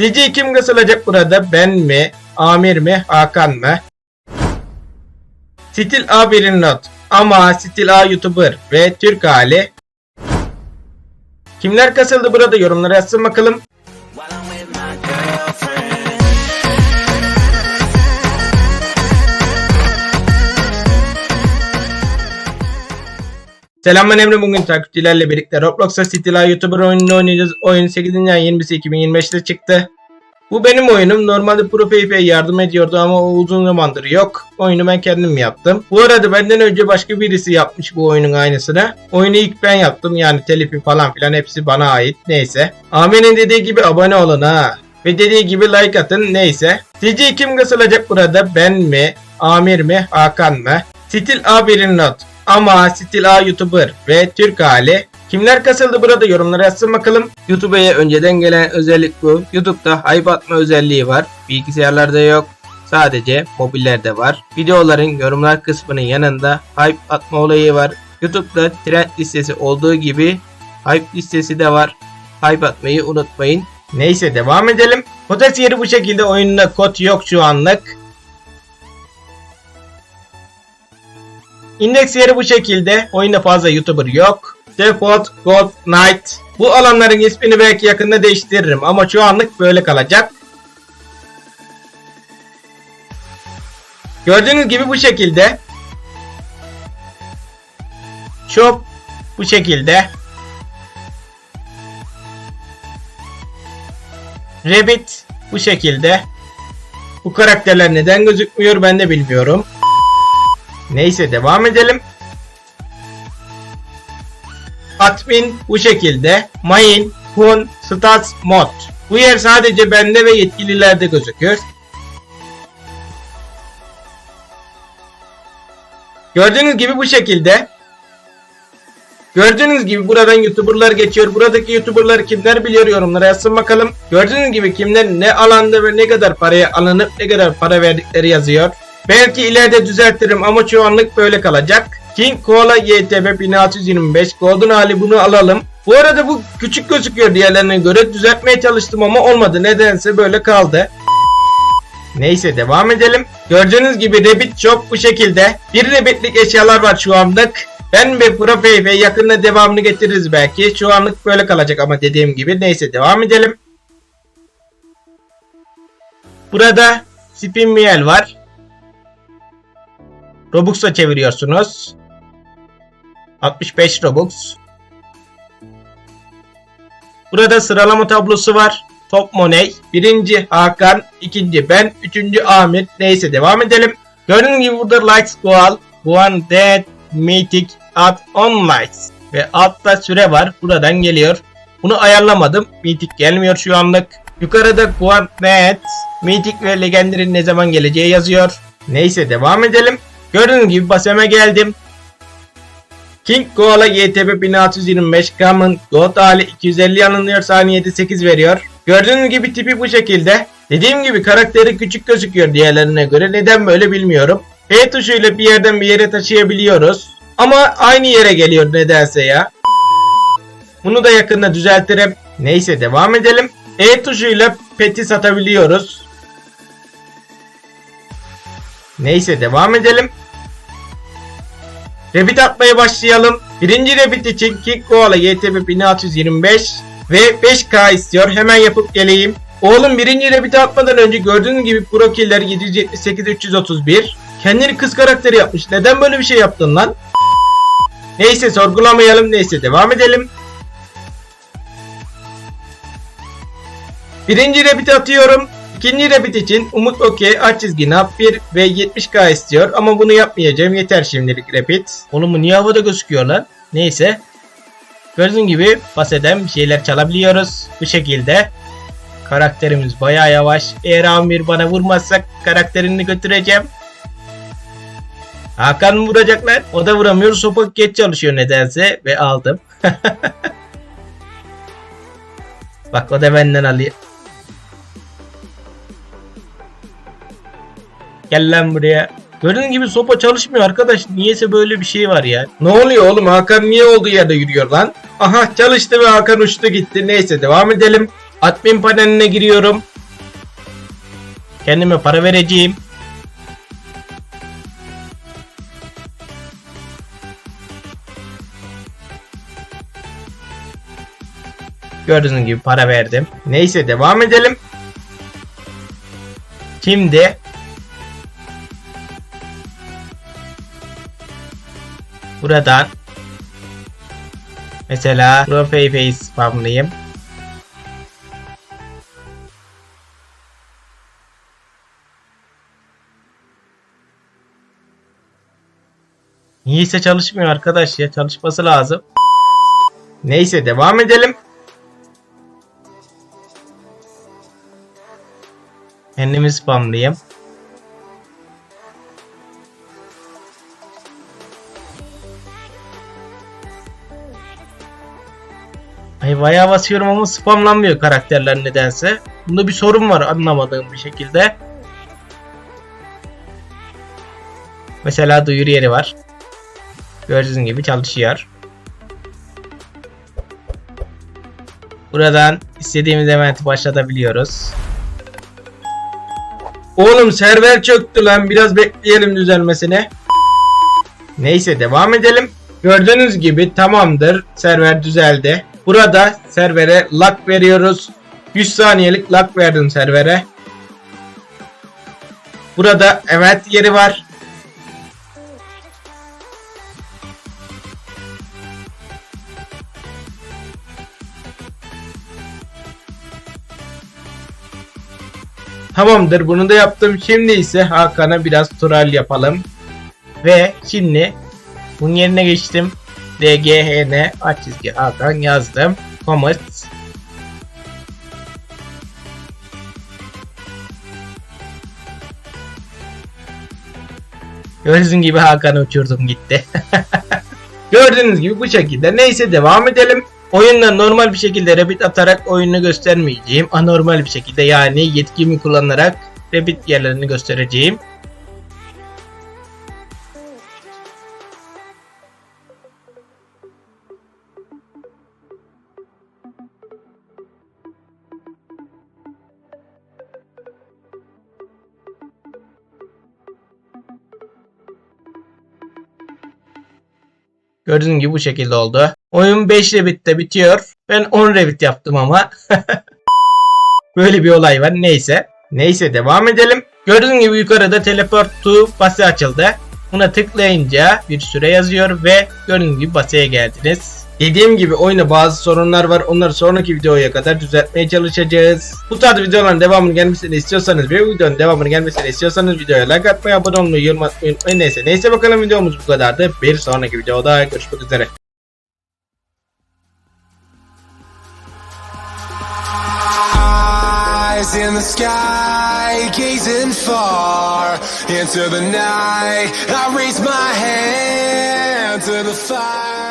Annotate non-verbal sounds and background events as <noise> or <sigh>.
Sizce kim kısılacak burada? Ben mi? Amir mi? Hakan mı? Stil A bir not. Ama Stil A YouTuber ve Türk hali. Kimler kasıldı burada yorumlara yazsın bakalım. Selam ben Emre bugün takipçilerle birlikte Roblox'a Stila YouTuber oyununu oynayacağız. Oyun 8. ayın 20'si 2025'te çıktı. Bu benim oyunum. Normalde Pro PvP yardım ediyordu ama o uzun zamandır yok. Oyunu ben kendim yaptım. Bu arada benden önce başka birisi yapmış bu oyunun aynısını. Oyunu ilk ben yaptım yani telifi falan filan hepsi bana ait. Neyse. Ahmet'in dediği gibi abone olun ha. Ve dediği gibi like atın neyse. Sizce kim kasılacak burada? Ben mi? Amir mi? Hakan mı? Stil A bir not. Ama Stil A YouTuber ve Türk hali. Kimler kasıldı burada yorumlara yazsın bakalım. YouTube'a önceden gelen özellik bu. YouTube'da hype atma özelliği var. Bilgisayarlarda yok. Sadece mobillerde var. Videoların yorumlar kısmının yanında hype atma olayı var. YouTube'da trend listesi olduğu gibi hype listesi de var. Hype atmayı unutmayın. Neyse devam edelim. Potansiyeli bu şekilde oyunda kod yok şu anlık. İndeks yeri bu şekilde. Oyunda fazla YouTuber yok. Default Gold Knight. Bu alanların ismini belki yakında değiştiririm ama şu anlık böyle kalacak. Gördüğünüz gibi bu şekilde. Shop bu şekilde. Rabbit bu şekilde. Bu karakterler neden gözükmüyor ben de bilmiyorum. Neyse devam edelim. Admin bu şekilde. Main, Hun, Stats, Mod. Bu yer sadece bende ve yetkililerde gözüküyor. Gördüğünüz gibi bu şekilde. Gördüğünüz gibi buradan YouTuber'lar geçiyor. Buradaki YouTuber'lar kimler biliyor yorumlara yazsın bakalım. Gördüğünüz gibi kimler ne alanda ve ne kadar paraya alınıp ne kadar para verdikleri yazıyor. Belki ileride düzeltirim ama şu anlık böyle kalacak. King Koala YTB 1625 Golden hali bunu alalım. Bu arada bu küçük gözüküyor diğerlerine göre düzeltmeye çalıştım ama olmadı. Nedense böyle kaldı. Neyse devam edelim. Gördüğünüz gibi Rabbit Shop bu şekilde. Bir Rabbit'lik eşyalar var şu anlık. Ben ve Pro ve yakında devamını getiririz belki. Şu anlık böyle kalacak ama dediğim gibi. Neyse devam edelim. Burada Spin Miel var. Robux'a çeviriyorsunuz. 65 Robux. Burada sıralama tablosu var. Top Money. Birinci Hakan. ikinci ben. Üçüncü Ahmet. Neyse devam edelim. Gördüğünüz gibi burada Likes Goal. One Dead. Mythic. At On Likes. Ve altta süre var. Buradan geliyor. Bunu ayarlamadım. Mythic gelmiyor şu anlık. Yukarıda Guantnet, Mythic ve Legendary'nin ne zaman geleceği yazıyor. Neyse devam edelim. Gördüğünüz gibi baseme geldim. King Koala YTB 1625 Common Gold hali 250 alınıyor saniyede 8 veriyor. Gördüğünüz gibi tipi bu şekilde. Dediğim gibi karakteri küçük gözüküyor diğerlerine göre. Neden böyle bilmiyorum. P tuşuyla bir yerden bir yere taşıyabiliyoruz. Ama aynı yere geliyor nedense ya. Bunu da yakında düzeltirim. Neyse devam edelim. E tuşuyla peti satabiliyoruz. Neyse devam edelim. Rabbit atmaya başlayalım. Birinci Rabbit için King Koala YTB 1625 ve 5K istiyor. Hemen yapıp geleyim. Oğlum birinci Rabbit'i atmadan önce gördüğünüz gibi Pro Killer 778 331. Kendini kız karakteri yapmış. Neden böyle bir şey yaptın lan? Neyse sorgulamayalım. Neyse devam edelim. Birinci Rabbit'i atıyorum. İkinci Rabbit için Umut Okey aç çizgi nap 1 ve 70k istiyor ama bunu yapmayacağım yeter şimdilik Rabbit. Oğlum bu niye havada gözüküyor lan? Neyse. Gördüğün gibi baseden bir şeyler çalabiliyoruz. Bu şekilde. Karakterimiz baya yavaş. Eğer Amir bana vurmazsak karakterini götüreceğim. Hakan vuracaklar? O da vuramıyor. Sopa geç çalışıyor nedense ve aldım. <laughs> Bak o da benden alıyor. Gel lan buraya. Gördüğün gibi sopa çalışmıyor arkadaş. Niyeyse böyle bir şey var ya. Ne oluyor oğlum? Hakan niye olduğu yerde yürüyor lan? Aha çalıştı ve Hakan uçtu gitti. Neyse devam edelim. Admin paneline giriyorum. Kendime para vereceğim. Gördüğünüz gibi para verdim. Neyse devam edelim. Şimdi buradan mesela Profile spamlayayım. Niyeyse çalışmıyor arkadaş ya. Çalışması lazım. Neyse devam edelim. Kendimi spamlayayım. Ay bayağı basıyorum ama spamlanmıyor karakterler nedense. Bunda bir sorun var anlamadığım bir şekilde. Mesela duyuru yeri var. Gördüğünüz gibi çalışıyor. Buradan istediğimiz eventi başlatabiliyoruz. Oğlum server çöktü lan biraz bekleyelim düzelmesine. Neyse devam edelim. Gördüğünüz gibi tamamdır. Server düzeldi. Burada servere lock veriyoruz. 100 saniyelik lock verdim servere. Burada event yeri var. Tamamdır bunu da yaptım. Şimdi ise Hakan'a biraz tural yapalım. Ve şimdi bunun yerine geçtim. DGHN aç çizgi Hakan yazdım. Komut. Gördüğünüz gibi Hakan'ı uçurdum gitti. <laughs> Gördüğünüz gibi bu şekilde. Neyse devam edelim. Oyunda normal bir şekilde rabbit atarak oyunu göstermeyeceğim. Anormal bir şekilde yani yetkimi kullanarak rabbit yerlerini göstereceğim. Gördüğünüz gibi bu şekilde oldu. Oyun 5 Revit'te bitiyor. Ben 10 Revit yaptım ama. <laughs> Böyle bir olay var. Neyse. Neyse devam edelim. Gördüğünüz gibi yukarıda teleport to base açıldı. Buna tıklayınca bir süre yazıyor ve gördüğünüz gibi baseye geldiniz. Dediğim gibi oyunda bazı sorunlar var. Onları sonraki videoya kadar düzeltmeye çalışacağız. Bu tarz videoların devamını gelmesini istiyorsanız ve videonun devamını gelmesini istiyorsanız videoya like atmayı, abone olmayı, yorum atmayı unutmayın. Neyse neyse bakalım videomuz bu kadardı. Bir sonraki videoda görüşmek üzere. İn the sky, gazing far into the night. I raise my hand to the fire.